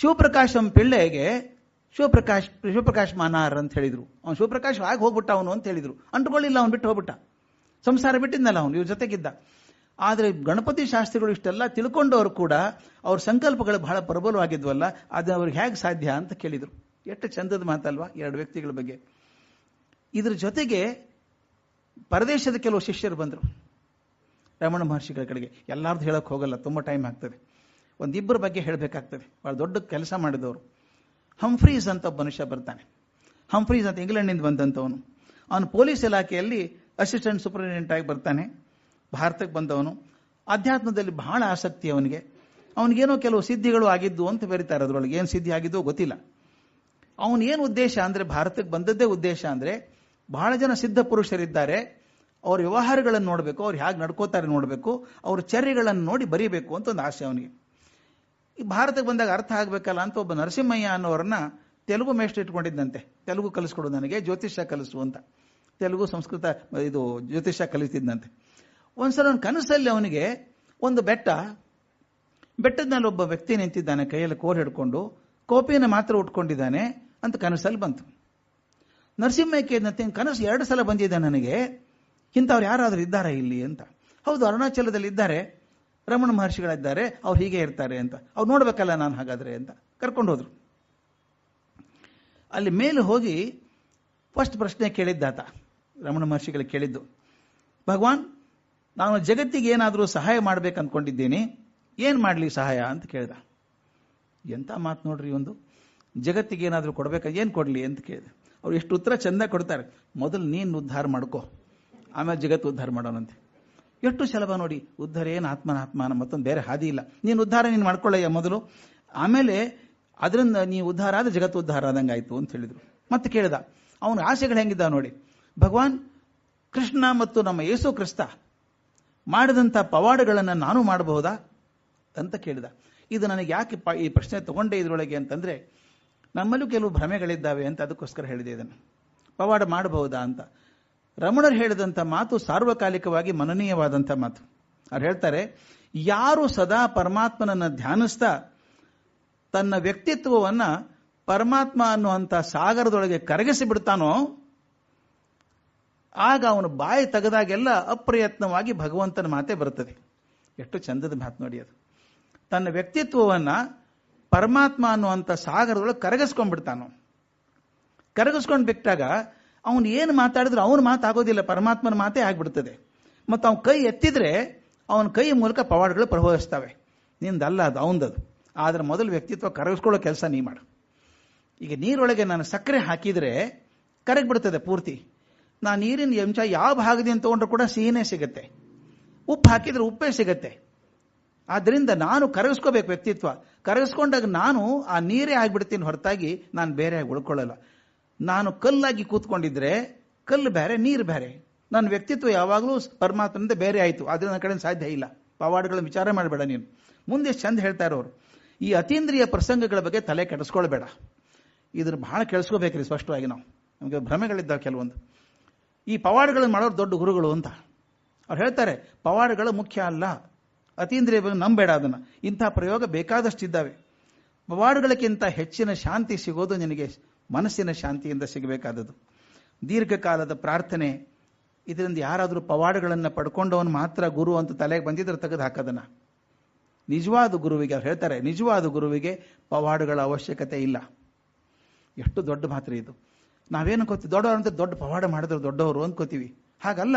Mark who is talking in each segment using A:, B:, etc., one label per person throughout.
A: ಶಿವಪ್ರಕಾಶಂ ಪಿಳ್ಳೆಗೆ ಶಿವಪ್ರಕಾಶ್ ಶಿವಪ್ರಕಾಶ್ ಮಾನಾರ್ ಅಂತ ಹೇಳಿದ್ರು. ಅವ್ನು ಶಿವಪ್ರಕಾಶ್ ಆಗಿ ಹೋಗ್ಬಿಟ್ಟ ಅವನು ಅಂತ ಹೇಳಿದ್ರು. ಅಂಟ್ಕೊಳ್ಳಿಲ್ಲ, ಅವ್ನು ಬಿಟ್ಟು ಹೋಗ್ಬಿಟ್ಟ. ಸಂಸಾರ ಬಿಟ್ಟಿದ್ನಲ್ಲ ಅವನು, ಇವ್ರ ಜೊತೆಗಿದ್ದ. ಆದರೆ ಗಣಪತಿ ಶಾಸ್ತ್ರಿಗಳು ಇಷ್ಟೆಲ್ಲ ತಿಳ್ಕೊಂಡವರು ಕೂಡ ಅವ್ರ ಸಂಕಲ್ಪಗಳು ಬಹಳ ಪ್ರಬಲವಾಗಿದ್ವಲ್ಲ, ಅದು ಅವ್ರಿಗೆ ಹೇಗೆ ಸಾಧ್ಯ ಅಂತ ಕೇಳಿದರು. ಎಷ್ಟು ಚಂದದ ಮಾತಲ್ವಾ, ಎರಡು ವ್ಯಕ್ತಿಗಳ ಬಗ್ಗೆ. ಇದ್ರ ಜೊತೆಗೆ ಪರದೇಶದ ಕೆಲವು ಶಿಷ್ಯರು ಬಂದರು. ರಮಣ ಮಹರ್ಷಿಗಳ ಕಡೆಗೆ. ಎಲ್ಲಾರ್ದು ಹೇಳೋಕೆ ಹೋಗಲ್ಲ, ತುಂಬ ಟೈಮ್ ಆಗ್ತದೆ. ಒಂದಿಬ್ಬರ ಬಗ್ಗೆ ಹೇಳಬೇಕಾಗ್ತದೆ. ಭಾಳ ದೊಡ್ಡ ಕೆಲಸ ಮಾಡಿದವರು. ಹಂಫ್ರೀಸ್ ಅಂತ ಒಬ್ಬ ಮನುಷ್ಯ ಬರ್ತಾನೆ. ಹಂಫ್ರೀಸ್ ಅಂತ ಇಂಗ್ಲೆಂಡ್ನಿಂದ ಬಂದಂಥವನು. ಅವನು ಪೊಲೀಸ್ ಇಲಾಖೆಯಲ್ಲಿ ಅಸಿಸ್ಟೆಂಟ್ ಸೂಪರಿಂಟೆಂಡೆಂಟ್ ಆಗಿ ಬರ್ತಾನೆ. ಭಾರತಕ್ಕೆ ಬಂದವನು. ಅಧ್ಯಾತ್ಮದಲ್ಲಿ ಬಹಳ ಆಸಕ್ತಿ ಅವನಿಗೆ. ಅವನಿಗೇನೋ ಕೆಲವು ಸಿದ್ಧಿಗಳು ಆಗಿದ್ದು ಅಂತ ಬರೀತಾರೆ ಅದರೊಳಗೆ. ಏನು ಸಿದ್ಧಿ ಆಗಿದ್ದೋ ಗೊತ್ತಿಲ್ಲ. ಅವನೇನು ಉದ್ದೇಶ ಅಂದ್ರೆ, ಭಾರತಕ್ಕೆ ಬಂದದ್ದೇ ಉದ್ದೇಶ ಅಂದ್ರೆ, ಬಹಳ ಜನ ಸಿದ್ಧ ಪುರುಷರಿದ್ದಾರೆ. ಅವ್ರ ವ್ಯವಹಾರಗಳನ್ನು ನೋಡಬೇಕು, ಅವ್ರು ಹೇಗೆ ನಡ್ಕೋತಾರೆ ನೋಡಬೇಕು, ಅವ್ರ ಚರ್ಯಗಳನ್ನು ನೋಡಿ ಬರೀಬೇಕು ಅಂತ ಒಂದು ಆಸೆ ಅವನಿಗೆ. ಈ ಭಾರತಕ್ಕೆ ಬಂದಾಗ ಅರ್ಥ ಆಗಬೇಕಲ್ಲ ಅಂತ ಒಬ್ಬ ನರಸಿಂಹಯ್ಯ ಅನ್ನೋರನ್ನ ತೆಲುಗು ಮೇಷ್ಟ್ರು ಇಟ್ಕೊಂಡಿದ್ದಂತೆ. ತೆಲುಗು ಕಲಿಸ್ಕೊಡು ನನಗೆ, ಜ್ಯೋತಿಷ್ಯ ಕಲಿಸು ಅಂತ. ತೆಲುಗು ಸಂಸ್ಕೃತ, ಇದು ಜ್ಯೋತಿಷ್ಯ ಕಲಿತಿದ್ದಂತೆ ಒಂದ್ಸಲ ಅವನ ಕನಸಲ್ಲಿ ಅವನಿಗೆ ಒಂದು ಬೆಟ್ಟ ಬೆಟ್ಟದ ಮೇಲೆ ಒಬ್ಬ ವ್ಯಕ್ತಿ ನಿಂತಿದ್ದಾನೆ, ಕೈಯಲ್ಲಿ ಕೋಲ್ ಹಿಡ್ಕೊಂಡು ಕೋಪಿನ ಮಾತ್ರ ಉಟ್ಕೊಂಡಿದ್ದಾನೆ ಅಂತ ಕನಸಲ್ಲಿ ಬಂತು. ನರಸಿಂಹಕ್ಕೆ ಇದ್ದಂತೆ ಕನಸು ಎರಡು ಸಲ ಬಂದಿದೆ ನನಗೆ, ಇಂಥವ್ರು ಯಾರಾದರೂ ಇದ್ದಾರಾ ಇಲ್ಲಿ ಅಂತ. ಹೌದು, ಅರುಣಾಚಲದಲ್ಲಿ ಇದ್ದಾರೆ ರಮಣ ಮಹರ್ಷಿಗಳಿದ್ದಾರೆ, ಅವ್ರು ಹೀಗೆ ಇರ್ತಾರೆ ಅಂತ. ಅವ್ರು ನೋಡ್ಬೇಕಲ್ಲ ನಾನು ಹಾಗಾದ್ರೆ ಅಂತ. ಕರ್ಕೊಂಡು ಹೋದ್ರು. ಅಲ್ಲಿ ಮೇಲೆ ಹೋಗಿ ಫಸ್ಟ್ ಪ್ರಶ್ನೆ ಕೇಳಿದ್ದಾತ ರಮಣ ಮಹರ್ಷಿಗಳಿಗೆ ಕೇಳಿದ್ದು, ಭಗವಾನ್, ನಾನು ಜಗತ್ತಿಗೆ ಏನಾದರೂ ಸಹಾಯ ಮಾಡ್ಬೇಕು ಅಂದ್ಕೊಂಡಿದ್ದೀನಿ ಏನು ಮಾಡಲಿ ಸಹಾಯ ಅಂತ ಕೇಳಿದ. ಎಂಥ ಮಾತು ನೋಡ್ರಿ ಒಂದು? ಜಗತ್ತಿಗೆ ಏನಾದರೂ ಕೊಡ್ಬೇಕಾ? ಏನು ಕೊಡಲಿ ಅಂತ ಕೇಳಿದೆ. ಅವ್ರು ಎಷ್ಟು ಉತ್ತರ ಚಂದ ಕೊಡ್ತಾರೆ. ಮೊದಲು ನೀನು ಉದ್ಧಾರ ಮಾಡ್ಕೋ. ಆಮೇಲೆ ಜಗತ್ತು ಉದ್ಧಾರ ಮಾಡೋಣಂತೆ. ಎಷ್ಟು ಸುಲಭ ನೋಡಿ, ಉದ್ಧಾರ ಏನು ಆತ್ಮನ ಆತ್ಮನ ಮತ್ತೊಂದು ಬೇರೆ ಹಾದಿ ಇಲ್ಲ. ನೀನು ಉದ್ಧಾರ ನೀನು ಮಾಡ್ಕೊಳ್ಳಯ್ಯ ಮೊದಲು. ಆಮೇಲೆ ಅದರಿಂದ ನೀ ಉದ್ಧಾರ ಆದ ಜಗತ್ತು ಉದ್ಧಾರ ಆದಂಗೆ ಅಂತ ಹೇಳಿದ್ರು. ಮತ್ತೆ ಕೇಳಿದ, ಅವನ ಆಸೆಗಳು ಹೆಂಗಿದ್ದ ನೋಡಿ. ಭಗವಾನ್ ಕೃಷ್ಣ ಮತ್ತು ನಮ್ಮ ಯೇಸು ಕ್ರಿಸ್ತ ಮಾಡಿದಂಥ ಪವಾಡಗಳನ್ನು ನಾನು ಮಾಡಬಹುದಾ ಅಂತ ಕೇಳಿದ. ಇದು ನನಗೆ ಯಾಕೆ ಈ ಪ್ರಶ್ನೆ ತಗೊಂಡೆ ಇದರೊಳಗೆ ಅಂತಂದ್ರೆ, ನಮ್ಮಲ್ಲೂ ಕೆಲವು ಭ್ರಮೆಗಳಿದ್ದಾವೆ ಅಂತ ಅದಕ್ಕೋಸ್ಕರ ಹೇಳಿದೆ ಇದನ್ನು. ಪವಾಡ ಮಾಡಬಹುದಾ ಅಂತ. ರಮಣರು ಹೇಳಿದಂಥ ಮಾತು ಸಾರ್ವಕಾಲಿಕವಾಗಿ ಮನನೀಯವಾದಂಥ ಮಾತು. ಅವ್ರು ಹೇಳ್ತಾರೆ, ಯಾರು ಸದಾ ಪರಮಾತ್ಮನನ್ನ ಧ್ಯಾನಿಸ್ತಾ ತನ್ನ ವ್ಯಕ್ತಿತ್ವವನ್ನು ಪರಮಾತ್ಮ ಅನ್ನುವಂಥ ಸಾಗರದೊಳಗೆ ಕರಗಿಸಿ ಬಿಡ್ತಾನೋ, ಆಗ ಅವನು ಬಾಯಿ ತೆಗೆದಾಗೆಲ್ಲ ಅಪ್ರಯತ್ನವಾಗಿ ಭಗವಂತನ ಮಾತೆ ಬರುತ್ತದೆ. ಎಷ್ಟು ಚಂದದ ಮಾತು ನೋಡಿ ಅದು. ತನ್ನ ವ್ಯಕ್ತಿತ್ವವನ್ನು ಪರಮಾತ್ಮ ಅನ್ನುವಂಥ ಸಾಗರದೊಳಗೆ ಕರಗಿಸ್ಕೊಂಡ್ಬಿಡ್ತಾನೋ. ಕರಗಿಸ್ಕೊಂಡು ಬಿಟ್ಟಾಗ ಅವನು ಏನು ಮಾತಾಡಿದ್ರು ಅವನ ಮಾತು ಆಗೋದಿಲ್ಲ ಪರಮಾತ್ಮನ ಮಾತೇ ಆಗ್ಬಿಡ್ತದೆ. ಮತ್ತು ಅವನ ಕೈ ಎತ್ತಿದ್ರೆ ಅವನ ಕೈ ಮೂಲಕ ಪವಾಡಗಳು ಪ್ರವಹಿಸ್ತವೆ. ನಿಂದಲ್ಲ, ಅದು ಅವಂದದು ಆದ್ರೆ ಮೊದಲು ವ್ಯಕ್ತಿತ್ವ ಕರಗಿಸ್ಕೊಳ್ಳೋ ಕೆಲಸ ನೀ ಮಾಡು. ಈಗ ನೀರೊಳಗೆ ನಾನು ಸಕ್ಕರೆ ಹಾಕಿದ್ರೆ ಕರಗಿಬಿಡ್ತದೆ ಪೂರ್ತಿ. ನಾ ನೀರಿನ ಅಂಶ ಯಾವ ಭಾಗದಿಂದ ತಗೊಂಡ್ರೂ ಕೂಡ ಸಿಹಿನೇ ಸಿಗುತ್ತೆ. ಉಪ್ಪು ಹಾಕಿದ್ರೆ ಉಪ್ಪೇ ಸಿಗತ್ತೆ. ಆದ್ರಿಂದ ನಾನು ಕರಗಿಸ್ಕೋಬೇಕು ವ್ಯಕ್ತಿತ್ವ. ಕರಗಿಸ್ಕೊಂಡಾಗ ನಾನು ಆ ನೀರೇ ಆಗ್ಬಿಡ್ತೀನಿ ಹೊರತಾಗಿ ನಾನು ಬೇರೆ ಉಳ್ಕೊಳ್ಳಲ್ಲ. ನಾನು ಕಲ್ಲಾಗಿ ಕೂತ್ಕೊಂಡಿದ್ರೆ ಕಲ್ಲು ಬೇರೆ ನೀರು ಬೇರೆ ನನ್ನ ವ್ಯಕ್ತಿತ್ವ ಯಾವಾಗಲೂ ಪರಮಾತ್ಮನಿಂದ ಬೇರೆ ಆಯಿತು. ಆದರೆ ನನ್ನ ಕಡೆ ಸಾಧ್ಯ ಇಲ್ಲ. ಪವಾಡಗಳನ್ನು ವಿಚಾರ ಮಾಡಬೇಡ ನೀನು. ಮುಂದೆ ಚಂದ ಹೇಳ್ತಾ ಇರೋರು. ಈ ಅತೀಂದ್ರಿಯ ಪ್ರಸಂಗಗಳ ಬಗ್ಗೆ ತಲೆ ಕೆಡಿಸ್ಕೊಳ್ಬೇಡ. ಇದ್ರ ಬಹಳ ಕೇಳಿಸ್ಕೋಬೇಕ್ರಿ ಸ್ಪಷ್ಟವಾಗಿ ನಾವು. ನಮಗೆ ಭ್ರಮೆಗಳಿದ್ದಾವೆ ಕೆಲವೊಂದು. ಈ ಪವಾಡಗಳನ್ನು ಮಾಡೋರು ದೊಡ್ಡ ಗುರುಗಳು ಅಂತ. ಅವ್ರು ಹೇಳ್ತಾರೆ, ಪವಾಡಗಳು ಮುಖ್ಯ ಅಲ್ಲ. ಅತೀಂದ್ರಿಯ ಬಗ್ಗೆ ನಂಬೇಡ ಅದನ್ನ. ಇಂಥ ಪ್ರಯೋಗ ಬೇಕಾದಷ್ಟಿದ್ದಾವೆ. ಪವಾಡಗಳಕ್ಕಿಂತ ಹೆಚ್ಚಿನ ಶಾಂತಿ ಸಿಗೋದು ನಿನಗೆ ಮನಸ್ಸಿನ ಶಾಂತಿಯಿಂದ ಸಿಗಬೇಕಾದದ್ದು. ದೀರ್ಘಕಾಲದ ಪ್ರಾರ್ಥನೆ, ಇದರಿಂದ ಯಾರಾದರೂ ಪವಾಡಗಳನ್ನು ಪಡ್ಕೊಂಡವನು ಮಾತ್ರ ಗುರು ಅಂತ ತಲೆಗೆ ಬಂದಿದ್ರೆ ತೆಗೆದು ಹಾಕೋದನ್ನ. ನಿಜವಾದ ಗುರುವಿಗೆ ಅವ್ರು ಹೇಳ್ತಾರೆ, ನಿಜವಾದ ಗುರುವಿಗೆ ಪವಾಡಗಳ ಅವಶ್ಯಕತೆ ಇಲ್ಲ. ಎಷ್ಟು ದೊಡ್ಡ ಮಾತ್ರ ಇದು. ನಾವೇನು ಅನ್ಕೋತೀವಿ ದೊಡ್ಡವರು ಅಂತ ದೊಡ್ಡ ಪವಾಡ ಮಾಡಿದ್ರು ದೊಡ್ಡವರು ಅಂದ್ಕೋತೀವಿ. ಹಾಗಲ್ಲ,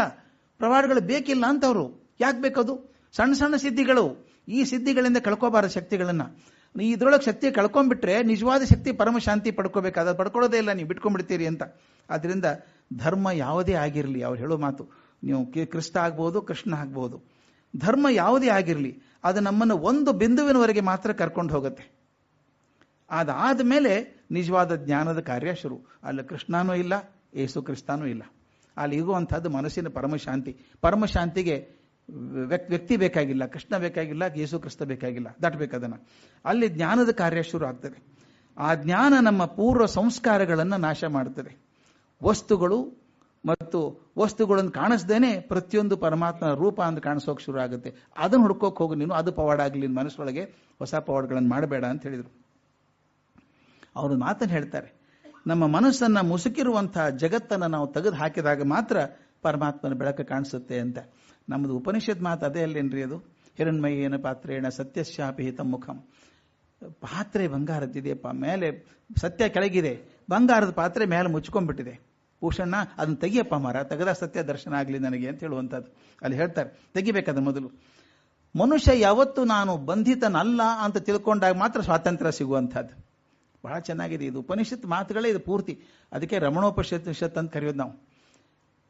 A: ಪವಾಡಗಳು ಬೇಕಿಲ್ಲ ಅಂತವರು. ಯಾಕೆ ಬೇಕದು? ಸಣ್ಣ ಸಣ್ಣ ಸಿದ್ಧಿಗಳು. ಈ ಸಿದ್ಧಿಗಳಿಂದ ಕಳ್ಕೋಬಾರ ಶಕ್ತಿಗಳನ್ನ. ನೀ ಇದ್ರೊಳಗೆ ಶಕ್ತಿ ಕಳ್ಕೊಂಡ್ಬಿಟ್ರೆ ನಿಜವಾದ ಶಕ್ತಿ ಪರಮ ಶಾಂತಿ ಪಡ್ಕೋಬೇಕಾದ ಪಡ್ಕೊಳ್ಳೋದೇ ಇಲ್ಲ, ನೀವು ಬಿಟ್ಕೊಂಡ್ಬಿಡ್ತೀರಿ ಅಂತ. ಆದ್ದರಿಂದ ಧರ್ಮ ಯಾವುದೇ ಆಗಿರಲಿ, ಅವ್ರು ಹೇಳೋ ಮಾತು, ನೀವು ಕೃಷ್ಣ ಆಗ್ಬೋದು ಕೃಷ್ಣ ಆಗ್ಬೋದು. ಧರ್ಮ ಯಾವುದೇ ಆಗಿರಲಿ, ಅದು ನಮ್ಮನ್ನು ಒಂದು ಬಿಂದುವಿನವರೆಗೆ ಮಾತ್ರ ಕರ್ಕೊಂಡು ಹೋಗುತ್ತೆ. ಅದಾದ ಮೇಲೆ ನಿಜವಾದ ಜ್ಞಾನದ ಕಾರ್ಯ ಶುರು. ಅಲ್ಲಿ ಕೃಷ್ಣನೂ ಇಲ್ಲ ಏಸು ಕ್ರಿಸ್ತಾನೂ ಇಲ್ಲ. ಅಲ್ಲಿ ಇರುವಂಥದ್ದು ಮನಸ್ಸಿನ ಪರಮಶಾಂತಿ ಪರಮಶಾಂತಿಗೆ ವ್ಯಕ್ತಿ ಬೇಕಾಗಿಲ್ಲ, ಕೃಷ್ಣ ಬೇಕಾಗಿಲ್ಲ, ಯೇಸು ಕ್ರಿಸ್ತ ಬೇಕಾಗಿಲ್ಲ ದಾಟಬೇಕದನ್ನ ಅಲ್ಲಿ ಜ್ಞಾನದ ಕಾರ್ಯ ಶುರು ಆಗ್ತದೆ. ಆ ಜ್ಞಾನ ನಮ್ಮ ಪೂರ್ವ ಸಂಸ್ಕಾರಗಳನ್ನು ನಾಶ ಮಾಡ್ತದೆ. ವಸ್ತುಗಳು ಮತ್ತು ವಸ್ತುಗಳನ್ನು ಕಾಣಿಸ್ದೇನೆ ಪ್ರತಿಯೊಂದು ಪರಮಾತ್ಮನ ರೂಪ ಅಂತ ಕಾಣಿಸೋಕೆ ಶುರು ಆಗುತ್ತೆ. ಅದನ್ನು ಹುಡ್ಕೋಕೆ ಹೋಗು ನೀನು, ಅದು ಪವಾಡ ಆಗಲಿ ನಿನ್ನ ಮನಸ್ಸೊಳಗೆ ಹೊಸ ಪವಾಡಗಳನ್ನು ಮಾಡಬೇಡ ಅಂತ ಹೇಳಿದರು. ಅವರು ಮಾತನ್ನು ಹೇಳ್ತಾರೆ. ನಮ್ಮ ಮನಸ್ಸನ್ನ ಮುಸುಕಿರುವಂತಹ ಜಗತ್ತನ್ನು ನಾವು ತೆಗೆದು ಹಾಕಿದಾಗ ಮಾತ್ರ ಪರಮಾತ್ಮನ ಬೆಳಕು ಕಾಣಿಸುತ್ತೆ ಅಂತ. ನಮ್ಮದು ಉಪನಿಷತ್ ಮಾತು ಅದೇ ಅಲ್ಲೇನ್ರಿ ಅದು? ಹಿರಣ್ಮಯ್ಯನ ಪಾತ್ರೇಣ ಸತ್ಯಶಾಪಿ ಹಿತ ಮುಖಂ. ಪಾತ್ರೆ ಬಂಗಾರದ್ದಿದೆಯಪ್ಪ, ಮೇಲೆ ಸತ್ಯ ಕೆಳಗಿದೆ. ಬಂಗಾರದ ಪಾತ್ರೆ ಮೇಲೆ ಮುಚ್ಕೊಂಡ್ಬಿಟ್ಟಿದೆ. ಭೂಷಣ ಅದನ್ನ ತೆಗಿಯಪ್ಪ ಮರ, ತೆಗೆದ ಸತ್ಯ ದರ್ಶನ ಆಗಲಿ ನನಗೆ ಅಂತ ಹೇಳುವಂಥದ್ದು. ಅಲ್ಲಿ ಹೇಳ್ತಾರೆ ತೆಗಿಬೇಕದ ಮೊದಲು. ಮನುಷ್ಯ ಯಾವತ್ತು ನಾನು ಬಂಧಿತನಲ್ಲ ಅಂತ ತಿಳ್ಕೊಂಡಾಗ ಮಾತ್ರ ಸ್ವಾತಂತ್ರ್ಯ ಸಿಗುವಂಥದ್ದು. ಬಹಳ ಚೆನ್ನಾಗಿದೆ ಇದು. ಉಪನಿಷತ್ ಮಾತುಗಳೇ ಇದು ಪೂರ್ತಿ. ಅದಕ್ಕೆ ರಮಣೋಪನಿಷತ್ ಅಂತ ಕರೆಯೋದು ನಾವು.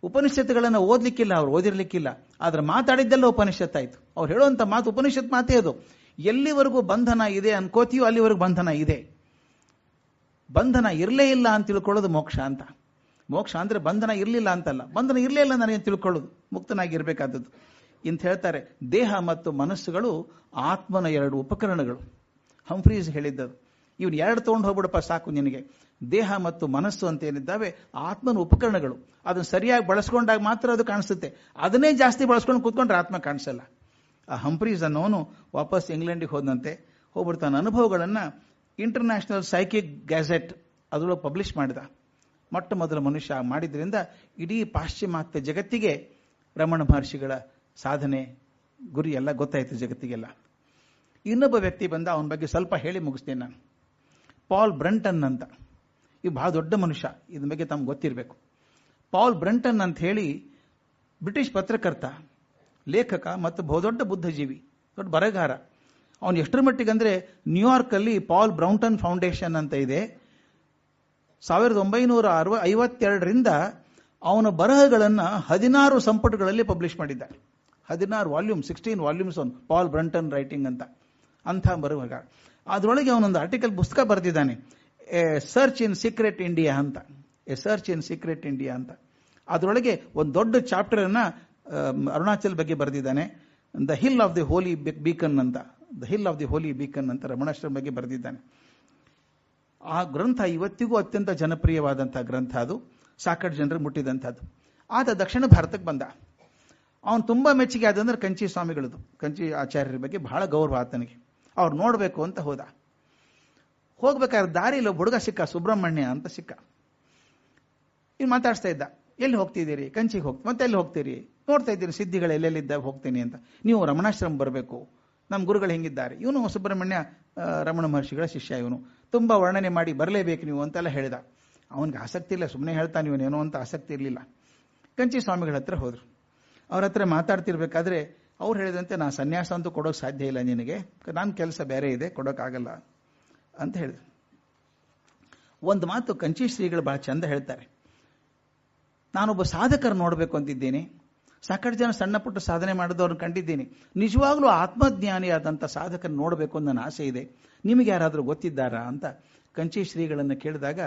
A: ಉಪನಿಷತ್ತುಗಳನ್ನು ಓದ್ಲಿಕ್ಕಿಲ್ಲ, ಅವ್ರು ಓದಿರ್ಲಿಕ್ಕಿಲ್ಲ. ಆದ್ರೆ ಮಾತಾಡಿದ್ದೆಲ್ಲ ಉಪನಿಷತ್ ಆಯ್ತು. ಅವ್ರು ಹೇಳುವಂಥ ಮಾತು ಉಪನಿಷತ್ ಮಾತೇ ಅದು. ಎಲ್ಲಿವರೆಗೂ ಬಂಧನ ಇದೆ ಅನ್ಕೋತೀಯೋ ಅಲ್ಲಿವರೆಗೂ ಬಂಧನ ಇದೆ. ಬಂಧನ ಇರಲೇ ಇಲ್ಲ ಅಂತ ತಿಳ್ಕೊಳ್ಳೋದು ಮೋಕ್ಷ ಅಂತ. ಮೋಕ್ಷ ಅಂದ್ರೆ ಬಂಧನ ಇರಲಿಲ್ಲ ಅಂತಲ್ಲ. ಬಂಧನ ಇರಲೇ ಇಲ್ಲ ನನಗೆ ತಿಳ್ಕೊಳ್ಳೋದು? ಮುಕ್ತನಾಗಿರಬೇಕಾದದ್ದು. ಇಂತ ಹೇಳ್ತಾರೆ, ದೇಹ ಮತ್ತು ಮನಸ್ಸುಗಳು ಆತ್ಮನ ಎರಡು ಉಪಕರಣಗಳು. ಹಂಫ್ರೀಸ್ ಹೇಳಿದ್ದದು. ಇವನು ಎರಡು ತೊಗೊಂಡು ಹೋಗ್ಬಿಡಪ್ಪ ಸಾಕು ನಿನಗೆ. ದೇಹ ಮತ್ತು ಮನಸ್ಸು ಅಂತ ಏನಿದ್ದಾವೆ, ಆತ್ಮನ ಉಪಕರಣಗಳು. ಅದನ್ನು ಸರಿಯಾಗಿ ಬಳಸ್ಕೊಂಡಾಗ ಮಾತ್ರ ಅದು ಕಾಣಿಸುತ್ತೆ. ಅದನ್ನೇ ಜಾಸ್ತಿ ಬಳಸ್ಕೊಂಡು ಕೂತ್ಕೊಂಡ್ರೆ ಆತ್ಮ ಕಾಣಿಸಲ್ಲ. ಆ ಹಂಪ್ರೀಸ್ ಅನ್ನೋನು ವಾಪಸ್ ಇಂಗ್ಲೆಂಡಿಗೆ ಹೋದಂತೆ ಹೋಗ್ಬಿಟ್ಟು ತನ್ನ ಅನುಭವಗಳನ್ನು ಇಂಟರ್ನ್ಯಾಷನಲ್ ಸೈಕಿಕ್ ಗ್ಯಾಜೆಟ್ ಅದರೊಳಗೆ ಪಬ್ಲಿಷ್ ಮಾಡಿದ. ಮೊಟ್ಟ ಮೊದಲ ಮನುಷ್ಯ ಮಾಡಿದ್ರಿಂದ ಇಡೀ ಪಾಶ್ಚಿಮಾತ್ಯ ಜಗತ್ತಿಗೆ ರಮಣ ಮಹರ್ಷಿಗಳ ಸಾಧನೆ ಗುರಿ ಎಲ್ಲ ಗೊತ್ತಾಯ್ತು ಜಗತ್ತಿಗೆಲ್ಲ. ಇನ್ನೊಬ್ಬ ವ್ಯಕ್ತಿ ಬಂದ, ಅವನ ಬಗ್ಗೆ ಸ್ವಲ್ಪ ಹೇಳಿ ಮುಗಿಸ್ತೇನೆ ನಾನು. ಪಾಲ್ ಬ್ರಂಟನ್ ಅಂತ. ಇವು ಬಹಳ ದೊಡ್ಡ ಮನುಷ್ಯ. ಇದ್ರ ಬಗ್ಗೆ ತಮ್ಗೆ ಗೊತ್ತಿರಬೇಕು. ಪಾಲ್ ಬ್ರಂಟನ್ ಅಂತ ಹೇಳಿ ಬ್ರಿಟಿಷ್ ಪತ್ರಕರ್ತ, ಲೇಖಕ ಮತ್ತು ಬಹುದೊಡ್ಡ ಬುದ್ಧಜೀವಿ, ದೊಡ್ಡ ಬರಗಾರ ಅವನು ಎಷ್ಟರ ಮಟ್ಟಿಗೆ ಅಂದರೆ ನ್ಯೂಯಾರ್ಕ್ ಅಲ್ಲಿ ಪಾಲ್ ಬ್ರೌಂಟನ್ ಫೌಂಡೇಶನ್ ಅಂತ ಇದೆ. ಸಾವಿರದ ಒಂಬೈನೂರ ಅರವ ಐವತ್ತೆರಡರಿಂದ ಅವನ ಬರಹಗಳನ್ನು ಹದಿನಾರು ಸಂಪುಟಗಳಲ್ಲಿ ಪಬ್ಲಿಷ್ ಮಾಡಿದ್ದಾರೆ. ಹದಿನಾರು ವಾಲ್ಯೂಮ್ ಸಿಕ್ಸ್ಟೀನ್ ವಾಲ್ಯೂಮ್ಸ್ ಅವನು ಪಾಲ್ ಬ್ರಂಟನ್ ರೈಟಿಂಗ್ ಅಂತ. ಅಂಥ ಬರಹ ಅದರೊಳಗೆ ಅವನೊಂದು ಆರ್ಟಿಕಲ್ ಪುಸ್ತಕ ಬರೆದಿದ್ದಾನೆ. A search in secret India ಅಂತ. A search in secret India ಅಂತ. ಅದರೊಳಗೆ ಒಂದು ದೊಡ್ಡ ಚಾಪ್ಟರ್ ಅನ್ನ ಅರುಣಾಚಲ್ ಬಗ್ಗೆ ಬರೆದಿದ್ದಾನೆ. The hill of the holy beacon ಅಂತ. The hill of the holy beacon ಅಂತ ರಮಣಾಶ್ರಮ ಬಗ್ಗೆ ಬರೆದಿದ್ದಾನೆ. ಆ ಗ್ರಂಥ ಇವತ್ತಿಗೂ ಅತ್ಯಂತ ಜನಪ್ರಿಯವಾದಂತಹ ಗ್ರಂಥ ಅದು. ಸಾಕಷ್ಟು ಜನರು ಮುಟ್ಟಿದಂಥದ್ದು. ಆತ ದಕ್ಷಿಣ ಭಾರತಕ್ಕೆ ಬಂದ. ಅವನು ತುಂಬಾ ಮೆಚ್ಚುಗೆ ಆದಂದ್ರೆ ಕಂಚಿ ಸ್ವಾಮಿಗಳದು ಕಂಚಿ ಆಚಾರ್ಯರ ಬಗ್ಗೆ ಬಹಳ ಗೌರವ ಆತನಿಗೆ. ಅವ್ರು ನೋಡಬೇಕು ಅಂತ ಹೋದ. ಹೋಗ್ಬೇಕಾದ್ರೆ ದಾರಿಯಲ್ಲಿ ಹುಡುಗ ಸಿಕ್ಕ, ಸುಬ್ರಹ್ಮಣ್ಯ ಅಂತ ಸಿಕ್ಕ. ಇನ್ನು ಮಾತಾಡ್ಸ್ತಾ ಇದ್ದ, ಎಲ್ಲಿ ಹೋಗ್ತಿದ್ದೀರಿ? ಕಂಚಿಗೆ ಹೋಗ್ತೀವಿ ಮತ್ತೆ ಎಲ್ಲಿ ಹೋಗ್ತೀರಿ? ನೋಡ್ತಾ ಇದ್ದೀರಿ ಸಿದ್ಧಿಗಳು ಎಲ್ಲೆಲ್ಲಿದ್ದಾಗ ಹೋಗ್ತೀನಿ ಅಂತ. ನೀವು ರಮಣಾಶ್ರಮ ಬರಬೇಕು. ನಮ್ಮ ಗುರುಗಳು ಹೆಂಗಿದ್ದಾರೆ? ಇವನು ಸುಬ್ರಹ್ಮಣ್ಯ ರಮಣ ಮಹರ್ಷಿಗಳ ಶಿಷ್ಯ ಇವನು. ತುಂಬಾ ವರ್ಣನೆ ಮಾಡಿ ಬರಲೇಬೇಕು ನೀವು, ಅಂತೆಲ್ಲ ಹೇಳಿದ. ಅವನಿಗೆ ಆಸಕ್ತಿ ಇಲ್ಲ ಸುಮ್ಮನೆ ಹೇಳ್ತಾನೆ ಇವನೇನೋ ಅಂತ ಆಸಕ್ತಿ ಇರಲಿಲ್ಲ. ಕಂಚಿ ಸ್ವಾಮಿಗಳ ಹತ್ರ ಹೋದರು. ಅವ್ರ ಹತ್ರ ಮಾತಾಡ್ತಿರ್ಬೇಕಾದ್ರೆ ಅವ್ರು ಹೇಳಿದಂತೆ ನಾನು ಸನ್ಯಾಸ ಅಂತೂ ಕೊಡೋಕೆ ಸಾಧ್ಯ ಇಲ್ಲ ನಿನಗೆ. ನನ್ನ ಕೆಲಸ ಬೇರೆ ಇದೆ, ಕೊಡೋಕ್ಕಾಗಲ್ಲ ಅಂತ ಹೇಳಿದ್ರು. ಒಂದು ಮಾತು ಕಂಚಿ ಶ್ರೀಗಳು ಬಹಳ ಚಂದ ಹೇಳ್ತಾರೆ. ನಾನೊಬ್ಬ ಸಾಧಕರು ನೋಡಬೇಕು ಅಂತಿದ್ದೀನಿ. ಸಾಕಷ್ಟು ಜನ ಸಣ್ಣ ಪುಟ್ಟ ಸಾಧನೆ ಮಾಡಿದವ್ರನ್ನ ಕಂಡಿದ್ದೀನಿ. ನಿಜವಾಗ್ಲೂ ಆತ್ಮಜ್ಞಾನಿಯಾದಂಥ ಸಾಧಕರು ನೋಡಬೇಕು ಅನ್ನೋ ನನ್ನ ಆಸೆ ಇದೆ. ನಿಮಗೆ ಯಾರಾದರೂ ಗೊತ್ತಿದ್ದಾರಾ ಅಂತ ಕಂಚಿ ಶ್ರೀಗಳನ್ನು ಕೇಳಿದಾಗ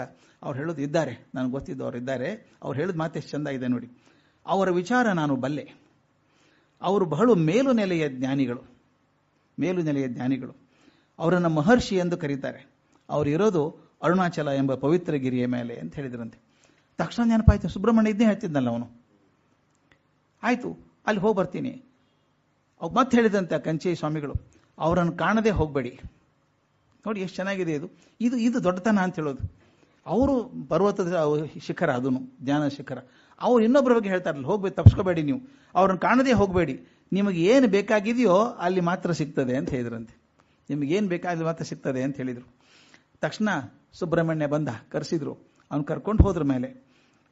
A: ಅವ್ರು ಹೇಳೋದು ಇದ್ದಾರೆ. ನನಗೆ ಗೊತ್ತಿದ್ದವ್ರು ಇದ್ದಾರೆ. ಅವ್ರು ಹೇಳಿದ ಮಾತೆ ಚಂದ ಇದೆ ನೋಡಿ. ಅವರ ವಿಚಾರ ನಾನು ಬಲ್ಲೆ. ಅವರು ಬಹಳ ಮೇಲು ನೆಲೆಯ ಜ್ಞಾನಿಗಳು. ಮೇಲು ನೆಲೆಯ ಜ್ಞಾನಿಗಳು. ಅವರನ್ನು ಮಹರ್ಷಿ ಎಂದು ಕರೀತಾರೆ. ಅವರು ಇರೋದು ಅರುಣಾಚಲ ಎಂಬ ಪವಿತ್ರ ಗಿರಿಯ ಮೇಲೆ ಅಂತ ಹೇಳಿದ್ರಂತೆ. ತಕ್ಷಣ ನೆನಪಾಯ್ತು, ಸುಬ್ರಹ್ಮಣ್ಯ ಇದ್ದೇ ಹೇಳ್ತಿದ್ನಲ್ಲ ಅವನು. ಆಯ್ತು, ಅಲ್ಲಿ ಹೋಗಿ ಬರ್ತೀನಿ. ಅವ್ ಮತ್ತೆ ಹೇಳಿದಂತೆ ಕಂಚಿ ಸ್ವಾಮಿಗಳು, ಅವರನ್ನು ಕಾಣದೇ ಹೋಗಬೇಡಿ. ನೋಡಿ, ಎಷ್ಟು ಚೆನ್ನಾಗಿದೆ ಇದು. ಇದು ಇದು ದೊಡ್ಡತನ ಅಂತ ಹೇಳೋದು. ಅವರು ಪರ್ವತದ ಶಿಖರ ಅದನ್ನು ಜ್ಞಾನ ಶಿಖರ. ಅವ್ರು ಇನ್ನೊಬ್ಬರ ಬಗ್ಗೆ ಹೇಳ್ತಾರಲ್ಲ ಹೋಗ್ಬೇಕು ತಪ್ಸ್ಕೋಬೇಡಿ ನೀವು. ಅವ್ರನ್ನ ಕಾಣದೇ ಹೋಗಬೇಡಿ. ನಿಮಗೆ ಏನು ಬೇಕಾಗಿದೆಯೋ ಅಲ್ಲಿ ಮಾತ್ರ ಸಿಗ್ತದೆ ಅಂತ ಹೇಳಿದ್ರಂತೆ. ನಿಮಗೆ ಏನು ಬೇಕಾದ್ರೆ ಮಾತ್ರ ಸಿಗ್ತದೆ ಅಂತ ಹೇಳಿದರು. ತಕ್ಷಣ ಸುಬ್ರಹ್ಮಣ್ಯ ಬಂದ, ಕರೆಸಿದ್ರು. ಅವ್ನು ಕರ್ಕೊಂಡು ಹೋದ್ರ ಮೇಲೆ.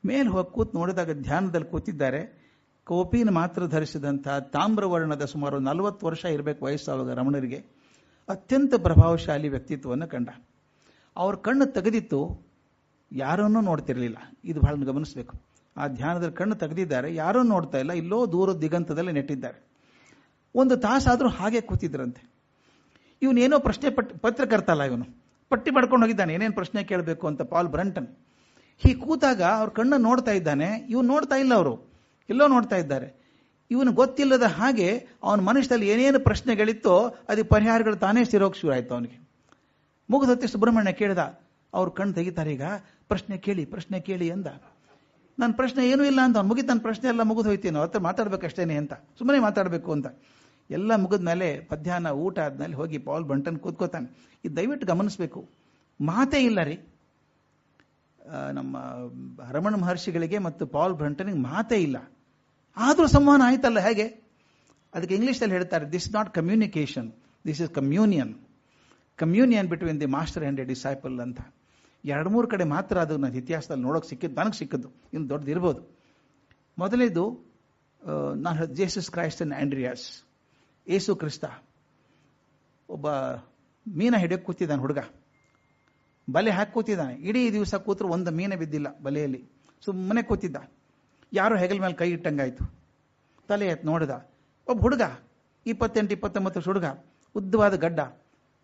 A: ಮೇಲೆ ಹೋಗಿ ಕೂತ್ ನೋಡಿದಾಗ ಧ್ಯಾನದಲ್ಲಿ ಕೂತಿದ್ದಾರೆ. ಕೋಪಿನ ಮಾತ್ರ ಧರಿಸಿದಂಥ ತಾಮ್ರವರ್ಣದ ಸುಮಾರು ನಲವತ್ತು ವರ್ಷ ಇರಬೇಕು ವಯಸ್ಸು ಅವಾಗ ರಮಣರಿಗೆ. ಅತ್ಯಂತ ಪ್ರಭಾವಶಾಲಿ ವ್ಯಕ್ತಿತ್ವವನ್ನು ಕಂಡ. ಅವ್ರ ಕಣ್ಣು ತೆಗೆದಿತ್ತು ಯಾರನ್ನೂ ನೋಡ್ತಿರ್ಲಿಲ್ಲ. ಇದು ಬಹಳ ಗಮನಿಸಬೇಕು. ಆ ಧ್ಯಾನದಲ್ಲಿ ಕಣ್ಣು ತೆಗೆದಿದ್ದಾರೆ. ಯಾರೂ ನೋಡ್ತಾ ಇಲ್ಲ. ಇಲ್ಲೋ ದೂರದ ದಿಗಂತದಲ್ಲಿ ನೆಟ್ಟಿದ್ದಾರೆ. ಒಂದು ತಾಸಾದರೂ ಹಾಗೆ ಕೂತಿದ್ರಂತೆ. ಇವನೇನೋ ಪ್ರಶ್ನೆ ಪಟ್ಟಿ ಪತ್ರಕರ್ತಲ್ಲ ಇವನು. ಪಟ್ಟಿ ಮಾಡ್ಕೊಂಡು ಹೋಗಿದ್ದಾನೆ. ಏನೇನು ಪ್ರಶ್ನೆ ಕೇಳಬೇಕು ಅಂತ ಪಾಲ್ ಬ್ರಂಟನ್. ಹೀ ಕೂತಾಗ ಅವ್ರ ಕಣ್ಣು ನೋಡ್ತಾ ಇದ್ದಾನೆ. ಇವನು ನೋಡ್ತಾ ಇಲ್ಲ ಅವರು. ಎಲ್ಲೋ ನೋಡ್ತಾ ಇದ್ದಾರೆ. ಇವನು ಗೊತ್ತಿಲ್ಲದ ಹಾಗೆ ಅವನ ಮನುಷ್ಯದಲ್ಲಿ ಏನೇನು ಪ್ರಶ್ನೆಗಳಿತ್ತೋ ಅದಕ್ಕೆ ಪರಿಹಾರಗಳು ತಾನೇ ಸಿರೋಕ್ ಶುರು ಆಯ್ತು ಅವನಿಗೆ. ಮುಗಿದೊತ್ತಿ ಸುಬ್ರಹ್ಮಣ್ಯ ಕೇಳಿದ ಅವ್ರು ಕಣ್ಣು ತೆಗಿತಾರೆ ಈಗ, ಪ್ರಶ್ನೆ ಕೇಳಿ ಪ್ರಶ್ನೆ ಕೇಳಿ ಅಂದ. ನನ್ನ ಪ್ರಶ್ನೆ ಏನೂ ಇಲ್ಲ ಅಂತ ಮುಗಿತು ನನ್ನ ಪ್ರಶ್ನೆ ಎಲ್ಲ ಮುಗಿದು ಹೋಯ್ತೀನಿ ಹತ್ರ ಮಾತಾಡ್ಬೇಕಷ್ಟೇನೆ ಅಂತ ಸುಮ್ಮನೆ ಮಾತಾಡಬೇಕು ಅಂತ. ಎಲ್ಲ ಮುಗಿದ ಮೇಲೆ ಮಧ್ಯಾಹ್ನ ಊಟ ಆದ್ಮೇಲೆ ಹೋಗಿ ಪಾಲ್ ಬಂಟನ್ ಕೂತ್ಕೋತಾನೆ. ಇದು ದಯವಿಟ್ಟು ಗಮನಿಸಬೇಕು. ಮಾತೇ ಇಲ್ಲ ರೀ. ನಮ್ಮ ರಮಣ ಮಹರ್ಷಿಗಳಿಗೆ ಮತ್ತು ಪಾಲ್ ಬ್ರಂಟನಿಗೆ ಮಾತೇ ಇಲ್ಲ. ಆದರೂ ಸಂವಹನ ಆಯ್ತಲ್ಲ ಹೇಗೆ? ಅದಕ್ಕೆ ಇಂಗ್ಲೀಷಲ್ಲಿ ಹೇಳ್ತಾರೆ this not communication this is communion communion between the master and a disciple ಅಂತ. ಎರಡು ಮೂರು ಕಡೆ ಮಾತ್ರ ಅದು ನನ್ನ ಇತಿಹಾಸದಲ್ಲಿ ನೋಡೋಕೆ ಸಿಕ್ಕಿದ್ದು, ನನಗೆ ಸಿಕ್ಕಿದ್ದು. ಇನ್ನು ದೊಡ್ಡದಿರ್ಬೋದು ಮೊದಲೇದು ನಾನು ಜೇಸಸ್ ಕ್ರೈಸ್ಟ್ ಅಂಡ್ ಆಂಡ್ರಿಯಾಸ್. ಏಸು ಕ್ರಿಸ್ತ. ಒಬ್ಬ ಮೀನ ಹಿಡಿಯೋಕೆ ಕೂತಿದ್ದಾನೆ ಹುಡುಗ. ಬಲೆ ಹಾಕಿ ಕೂತಿದ್ದಾನೆ. ಇಡೀ ದಿವಸ ಕೂತರು ಒಂದು ಮೀನ ಬಿದ್ದಿಲ್ಲ ಬಲೆಯಲ್ಲಿ. ಸುಮ್ಮನೆ ಕೂತಿದ್ದ. ಯಾರೋ ಹೆಗಲ ಮೇಲೆ ಕೈ ಇಟ್ಟಂಗಾಯ್ತು. ತಲೆ ಎತ್ತು ನೋಡಿದ. ಒಬ್ಬ ಹುಡುಗ, ಇಪ್ಪತ್ತೆಂಟು, ಇಪ್ಪತ್ತೊಂಬತ್ತು ಹುಡುಗ, ಉದ್ದವಾದ ಗಡ್ಡ,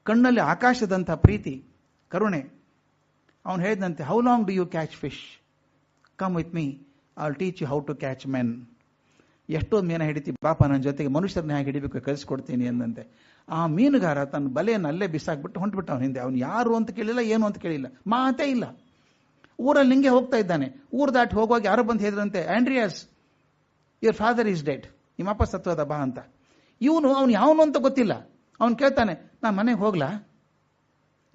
A: ಕಣ್ಣಲ್ಲಿ ಆಕಾಶದಂಥ ಪ್ರೀತಿ, ಕರುಣೆ ಅವನು ಹೇಳಿದಂತೆ how long do you catch fish come with me I'll teach you how to catch men ಎಷ್ಟೊಂದು ಮೀನ ಹಿಡಿತಿ ಪಾಪ ನನ್ನ ಜೊತೆಗೆ ಮನುಷ್ಯರನ್ನ ಹೇಗೆ ಹಿಡಿಬೇಕು? ಕಲಿಸ್ಕೊಡ್ತೀನಿ ಎಂದಂತೆ. ಆ ಮೀನುಗಾರ ತನ್ನ ಬಲೆಯನ್ನು ಅಲ್ಲೇ ಬಿಸಾಕ್ಬಿಟ್ಟು ಹೊಂಟ್ಬಿಟ್ಟು ಅವನ ಹಿಂದೆ. ಅವನು ಯಾರು ಅಂತ ಕೇಳಿಲ್ಲ, ಏನು ಅಂತ ಕೇಳಿಲ್ಲ. ಮಾತೇ ಇಲ್ಲ. ಊರಲ್ಲಿ ಹಿಂಗೆ ಹೋಗ್ತಾ ಇದ್ದಾನೆ. ಊರು ದಾಟಿ ಹೋಗುವಾಗ ಯಾರೋ ಬಂದು ಹೇಳಿದ್ರಂತೆ Andreas your father is dead ನಿಮ್ಮಪ್ಪ ಸತ್ವದ ಬಾ ಅಂತ. ಇವನು, ಅವನು ಯಾವನು ಅಂತ ಗೊತ್ತಿಲ್ಲ. ಅವನು ಕೇಳ್ತಾನೆ ನಾನು ಮನೆಗೆ ಹೋಗ್ಲಾ?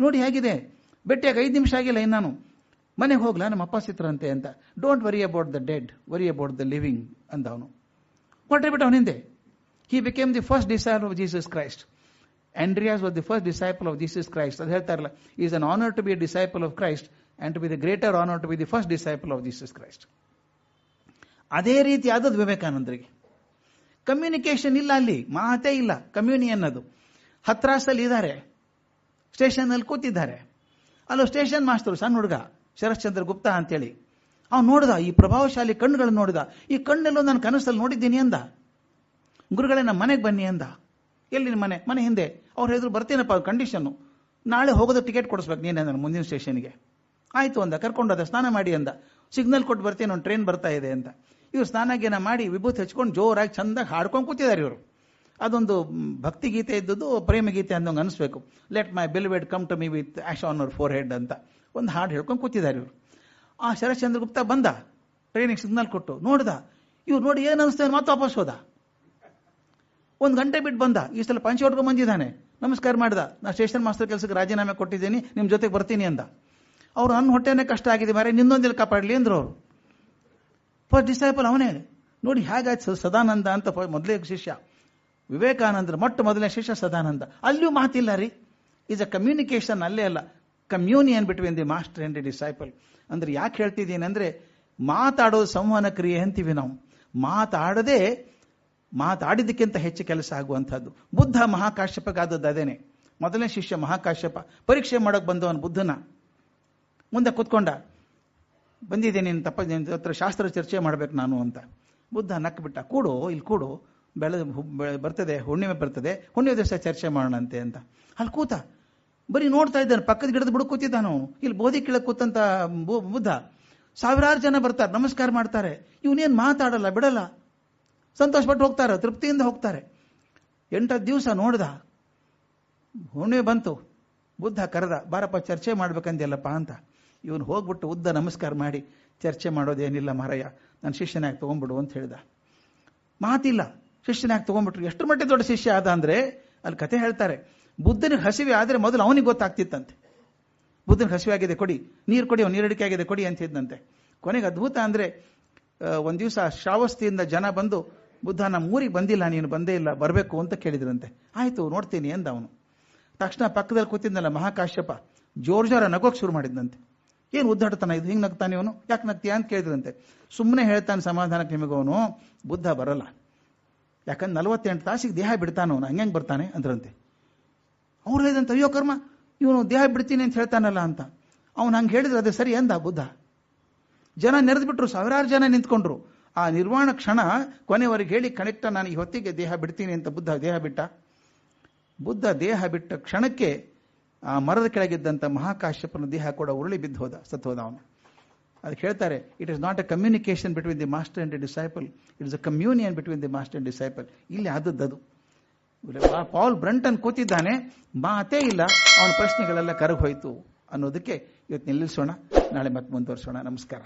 A: ನೋಡಿ ಹೇಗಿದೆ. ಭೇಟಿಯಾಗಿ ಐದು ನಿಮಿಷ ಆಗಿಲ್ಲ ಇನ್ನಾನು ಮನೆಗೆ ಹೋಗ್ಲಾ? ನಮ್ಮ ಅಪ್ಪ ಸಿತ್ರಂತೆ ಅಂತ. Don't worry about the dead worry about the living ಅಂದ ಅವನು ಹೊರಟೆ ಬಿಟ್ಟು ಅವನ ಹಿಂದೆ he became the first disciple of Jesus Christ Andreas was the first disciple of Jesus Christ ಅದು ಹೇಳ್ತಾರಲ್ಲ is an honour to be disciple of Christ and to be the greater honour to be the first disciple of Jesus Christ ಅದೇ ರೀತಿ ಆದದ್ದು ವಿವೇಕಾನಂದರಿಗೆ. Communication ಇಲ್ಲ ಅಲ್ಲಿ. ಮಾತೇ ಇಲ್ಲ. ಕಮ್ಯುನಿ ಅದು ಹತ್ರಾಸಲ್ಲಿ ಇದ್ದಾರೆ ಸ್ಟೇಷನ್ ಅಲ್ಲಿ ಕೂತಿದ್ದಾರೆ. ಅಲ್ಲೋ ಸ್ಟೇಷನ್ ಮಾಸ್ತರು, ಸಣ್ಣ ಹುಡುಗ ಶರಶ್ಚಂದ್ರ ಗುಪ್ತಾ ಅಂತೇಳಿ. ಅವ್ನು ನೋಡ್ದ, ಈ ಪ್ರಭಾವಶಾಲಿ ಕಣ್ಣುಗಳನ್ನು ನೋಡಿದ. ಈ ಕಣ್ಣೆಲ್ಲೋ ನಾನು ಕನಸಲ್ಲಿ ನೋಡಿದ್ದೀನಿ ಅಂದ. ಗುರುಗಳೇ ನಮ್ಮ ಮನೆಗೆ ಬನ್ನಿ ಅಂದ. ಎಲ್ಲಿ ನಿಮ್ಮ ಮನೆ? ಮನೆ ಹಿಂದೆ. ಅವ್ರು ಹೇಳಿದ್ರು, ಬರ್ತೀನಪ್ಪ ಕಂಡೀಷನ್ನು. ನಾಳೆ ಹೋಗೋದು ಟಿಕೆಟ್ ಕೊಡಿಸ್ಬೇಕು ನೀನೇ ನಾನು ಮುಂದಿನ ಸ್ಟೇಷನ್ಗೆ. ಆಯ್ತು ಅಂದ ಕರ್ಕೊಂಡೋದ ಸ್ನಾನ ಮಾಡಿ ಅಂದ. ಸಿಗ್ನಲ್ ಕೊಟ್ಟು ಬರ್ತೀನಿ, ಒಂದು ಟ್ರೈನ್ ಬರ್ತಾ ಇದೆ ಅಂತ. ಇವ್ರು ಸ್ನಾನಗೇನ ಮಾಡಿ ವಿಭೂತಿ ಹಚ್ಕೊಂಡು ಜೋರಾಗಿ ಚಂದಾಗಿ ಹಾಡ್ಕೊಂಡು ಕೂತಿದ್ದಾರೆ ಇವರು. ಅದೊಂದು ಭಕ್ತಿಗೀತೆ ಭಕ್ತಿ ಗೀತೆ ಇದ್ದದ್ದು ಪ್ರೇಮ ಗೀತೆ ಅಂದಂಗೆ ಅನಿಸ್ಬೇಕು. Let my beloved come to me with ash on our forehead ಅಂತ. ಒಂದು ಹಾಡು ಹೇಳ್ಕೊಂಡು ಕೂತಿದ್ದಾರೆ ಇವರು. ಆ ಶರಶ್ಚಂದ್ರ ಗುಪ್ತ ಬಂದ. ಟ್ರೈನಿಂಗ್ ಸಿಗ್ನಲ್ ಕೊಟ್ಟು. ನೋಡ್ದ. ಇವ್ರು ನೋಡಿ ಏನು ಅನಿಸ್ತೇನೆ ಮತ್ತೆ ವಾಪಸ್ ಹೋದ. ಒಂದು ಗಂಟೆ ಬಿಟ್ಟು ಬಂದ. ಈ ಸಲ ಪಂಚ ಹೊಡ್ಕೊಂಡು ಬಂದಿದ್ದಾನೆ. ನಮಸ್ಕಾರ ಮಾಡ್ದ. ನಾ ಸ್ಟೇಷನ್ ಮಾಸ್ಟರ್ ಕೆಲಸಕ್ಕೆ ರಾಜೀನಾಮೆ ಕೊಟ್ಟಿದ್ದೀನಿ. ನಿಮ್ಮ ಜೊತೆಗೆ ಬರ್ತೀನಿ ಅಂದ. ಅವ್ರು ನನ್ನ ಹೊಟ್ಟೆನೇ ಕಷ್ಟ ಆಗಿದೆ ಮಾರೆ ನಿನ್ನೊಂದಿಲ್ಲಿ ಕಾಪಾಡಲಿ ಅಂದ್ರು ಅವರು. ಫಸ್ಟ್ ಡಿಸೈಪಲ್ ಅವನೇ. ನೋಡಿ, ಹೇಗಾಯ್ತು ಸದಾನಂದ ಅಂತ ಮೊದಲೇ ಶಿಷ್ಯ. ವಿವೇಕಾನಂದರ ಮೊಟ್ಟ ಮೊದಲನೇ ಶಿಷ್ಯ ಸದಾನಂದ. ಅಲ್ಲಿಯೂ ಮಾತಿಲ್ಲ ರೀ. ಈಸ್ ಅ ಕಮ್ಯುನಿಕೇಶನ್ ಅಲ್ಲೇ ಅಲ್ಲ. Communion between the master and the disciple ಅಂದ್ರೆ ಯಾಕೆ ಹೇಳ್ತಿದ್ದೀನಿ ಅಂದ್ರೆ ಮಾತಾಡೋದು ಸಂವಹನ ಕ್ರಿಯೆ ಅಂತೀವಿ ನಾವು. ಮಾತಾಡದೆ, ಮಾತಾಡಿದ್ದಕ್ಕಿಂತ ಹೆಚ್ಚು ಕೆಲಸ ಆಗುವಂಥದ್ದು. ಬುದ್ಧ ಮಹಾಕಾಶ್ಯಪಗಾದದ್ದು ಅದೇನೆ. ಮೊದಲನೇ ಶಿಷ್ಯ ಮಹಾಕಾಶ್ಯಪ. ಪರೀಕ್ಷೆ ಮಾಡೋಕೆ ಬಂದವನು ಬುದ್ಧನ. ಮುಂದೆ ಕೂತ್ಕೊಂಡ, ಬಂದಿದ್ದೇನೆ ತಪ್ಪ ಹತ್ರ ಶಾಸ್ತ್ರ ಚರ್ಚೆ ಮಾಡ್ಬೇಕು ನಾನು ಅಂತ. ಬುದ್ಧ ನಕ್ಕ ಬಿಟ್ಟ ಕೂಡು, ಇಲ್ಲಿ ಕೂಡು ಬೆಳೆದ ಬರ್ತದೆ, ಹುಣ್ಣಿಮೆ ಬರ್ತದೆ, ಹುಣ್ಣಿಮೆ ದಿವಸ ಚರ್ಚೆ ಮಾಡೋಣಂತೆ ಅಂತ. ಅಲ್ಲಿ ಕೂತ, ಬರೀ ನೋಡ್ತಾ ಇದ್ದಾನೆ, ಪಕ್ಕದ ಗಿಡದ ಬುಡ ಕೂತಿದ್ದಾನು. ಇಲ್ಲಿ ಬೋಧಿ ಕೀಳ ಕೂತಂತ ಬುದ್ಧ. ಸಾವಿರಾರು ಜನ ಬರ್ತಾರೆ, ನಮಸ್ಕಾರ ಮಾಡ್ತಾರೆ. ಇವನೇನು ಮಾತಾಡಲ್ಲ, ಬಿಡಲ್ಲ. ಸಂತೋಷಪಟ್ಟು ಹೋಗ್ತಾರೆ, ತೃಪ್ತಿಯಿಂದ ಹೋಗ್ತಾರೆ. ಎಂಟತ್ತು ದಿವಸ ನೋಡ್ದ, ಹುಣ್ಣಿಮೆ ಬಂತು. ಬುದ್ಧ ಕರೆದ, ಬಾರಪ್ಪ, ಚರ್ಚೆ ಮಾಡ್ಬೇಕಂದಿಲ್ಲಪ್ಪ ಅಂತ. ಇವನು ಹೋಗ್ಬಿಟ್ಟು ಉದ್ದ ನಮಸ್ಕಾರ ಮಾಡಿ, ಚರ್ಚೆ ಮಾಡೋದೇನಿಲ್ಲ ಮಾರಯ್ಯ, ನನ್ನ ಶಿಷ್ಯನಾಗಿ ತೊಗೊಂಡ್ಬಿಡು ಅಂತ ಹೇಳ್ದ. ಮಾತಿಲ್ಲ. ಶಿಷ್ಯನಾಗಿ ತಗೊಂಡ್ಬಿಟ್ರು. ಎಷ್ಟು ಮಟ್ಟಿಗೆ ದೊಡ್ಡ ಶಿಷ್ಯ ಆದ ಅಂದರೆ ಅಲ್ಲಿ ಕತೆ ಹೇಳ್ತಾರೆ, ಬುದ್ಧನಿಗೆ ಹಸಿವೆ ಆದ್ರೆ ಮೊದಲು ಅವನಿಗೆ ಗೊತ್ತಾಗ್ತಿತ್ತಂತೆ. ಬುದ್ಧನಿಗೆ ಹಸಿವೆ ಆಗಿದೆ ಕೊಡಿ, ನೀರು ಕೊಡಿ, ಅವ್ನು ನೀರಡಿಕೆ ಆಗಿದೆ ಕೊಡಿ ಅಂತ ಇದ್ದಂತೆ ಕೊನೆಗೆ ಅದ್ಭುತ ಅಂದ್ರೆ ಒಂದು ದಿವಸ ಶ್ರಾವಸ್ತಿಯಿಂದ ಜನ ಬಂದು, ಬುದ್ಧ ನಮ್ಮ ಊರಿಗೆ ಬಂದಿಲ್ಲ, ನೀನು ಬಂದೇ ಇಲ್ಲ, ಬರಬೇಕು ಅಂತ ಕೇಳಿದ್ರಂತೆ. ಆಯಿತು, ನೋಡ್ತೀನಿ ಅಂದ ಅವನು. ತಕ್ಷಣ ಪಕ್ಕದಲ್ಲಿ ಕೂತಿದ್ನಲ್ಲ ಮಹಾಕಾಶ್ಯಪ, ಜೋರ್ ಜೋರ ನಗೋಕ್ ಶುರು ಮಾಡಿದ್ದಂತೆ ಏನು ಉದ್ದಾಡ್ತಾನ ಇದು? ಹಿಂಗೆ ನಗ್ತಾನೆ ಅವನು ಯಾಕೆ ನಗ್ತೀಯ ಅಂತ ಕೇಳಿದ್ರಂತೆ. ಸುಮ್ಮನೆ ಹೇಳ್ತಾನೆ ಸಮಾಧಾನಕ್ಕೆ ನಿಮಗವನು, ಬುದ್ಧ ಬರಲ್ಲ. ಯಾಕಂದ್ರೆ ನಲವತ್ತೆಂಟು ತಾಸಿಗೆ ದೇಹ ಬಿಡ್ತಾನ ಅವನು, ಹಂಗೆ ಬರ್ತಾನೆ ಅಂದ್ರಂತೆ. ಅವ್ರು ಹೇಳಿದಂತ, ಅಯ್ಯೋ ಕರ್ಮ, ಇವನು ದೇಹ ಬಿಡ್ತೀನಿ ಅಂತ ಹೇಳ್ತಾನಲ್ಲ ಅಂತ. ಅವನು ಹಂಗೆ ಹೇಳಿದ್ರೆ ಅದೇ ಸರಿ ಅಂದ ಬುದ್ಧ. ಜನ ನೆರೆದ್ಬಿಟ್ರು, ಸಾವಿರಾರು ಜನ ನಿಂತ್ಕೊಂಡ್ರು. ಆ ನಿರ್ವಾಣ ಕ್ಷಣ ಕೊನೆವರೆಗೆ ಹೇಳಿ ಕನೆಕ್ಟ ನಾನು ಈ ಹೊತ್ತಿಗೆ ದೇಹ ಬಿಡ್ತೀನಿ ಅಂತ ಬುದ್ಧ ದೇಹ ಬಿಟ್ಟ. ಬುದ್ಧ ದೇಹ ಬಿಟ್ಟ ಕ್ಷಣಕ್ಕೆ ಆ ಮರದ ಕೆಳಗಿದ್ದಂಥ ಮಹಾಕಾಶ್ಯಪನ ದೇಹ ಕೂಡ ಉರುಳಿ ಬಿದ್ದು ಹೋದ, ಸತ್ತು ಹೋದ ಅವನು. ಅದಕ್ಕೆ ಹೇಳ್ತಾರೆ it is not a communication between the master and disciple it is a communion between the master and disciple ಇಲ್ಲಿ ಆದದ್ದದು. ಪಾಲ್ ಬ್ರಂಟನ್ ಕೂತಿದ್ದಾನೆ, ಮಾತೇ ಇಲ್ಲ, ಅವನ ಪ್ರಶ್ನೆಗಳೆಲ್ಲ ಕರಗೋಯ್ತು ಅನ್ನೋದಕ್ಕೆ ಇವತ್ತು ನಿಲ್ಲಿಸೋಣ. ನಾಳೆ ಮತ್ತೆ ಮುಂದುವರಿಸೋಣ. ನಮಸ್ಕಾರ.